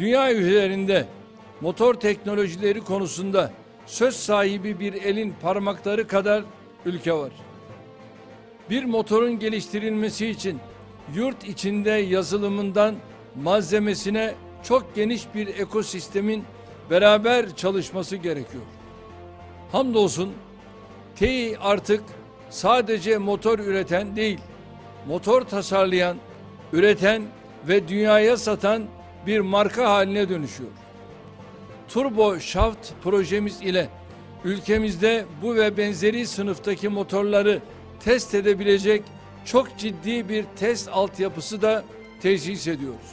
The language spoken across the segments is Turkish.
Dünya üzerinde motor teknolojileri konusunda söz sahibi bir elin parmakları kadar ülke var. Bir motorun geliştirilmesi için yurt içinde yazılımından malzemesine çok geniş bir ekosistemin beraber çalışması gerekiyor. Hamdolsun TEİ artık sadece motor üreten değil, motor tasarlayan, üreten ve dünyaya satan bir marka haline dönüşüyor. Turbo Shaft projemiz ile ülkemizde bu ve benzeri sınıftaki motorları test edebilecek çok ciddi bir test altyapısı da tesis ediyoruz.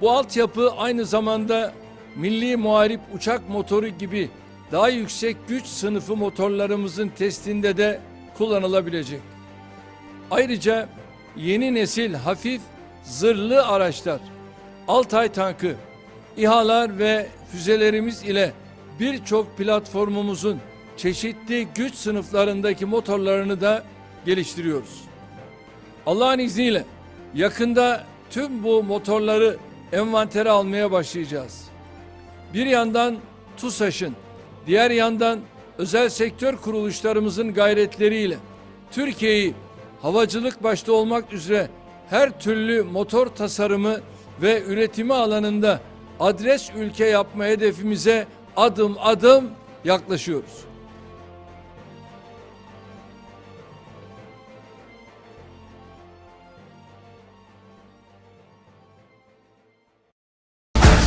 Bu altyapı aynı zamanda milli muharip uçak motoru gibi daha yüksek güç sınıfı motorlarımızın testinde de kullanılabilecek. Ayrıca yeni nesil hafif zırhlı araçlar, Altay tankı, İHA'lar ve füzelerimiz ile birçok platformumuzun çeşitli güç sınıflarındaki motorlarını da geliştiriyoruz. Allah'ın izniyle yakında tüm bu motorları envantere almaya başlayacağız. Bir yandan TUSAŞ'ın, diğer yandan özel sektör kuruluşlarımızın gayretleriyle Türkiye'yi havacılık başta olmak üzere her türlü motor tasarımı ve üretimi alanında adres ülke yapma hedefimize adım adım yaklaşıyoruz.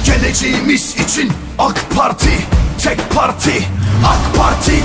Geleceğimiz için AK Parti Tek parti AK Parti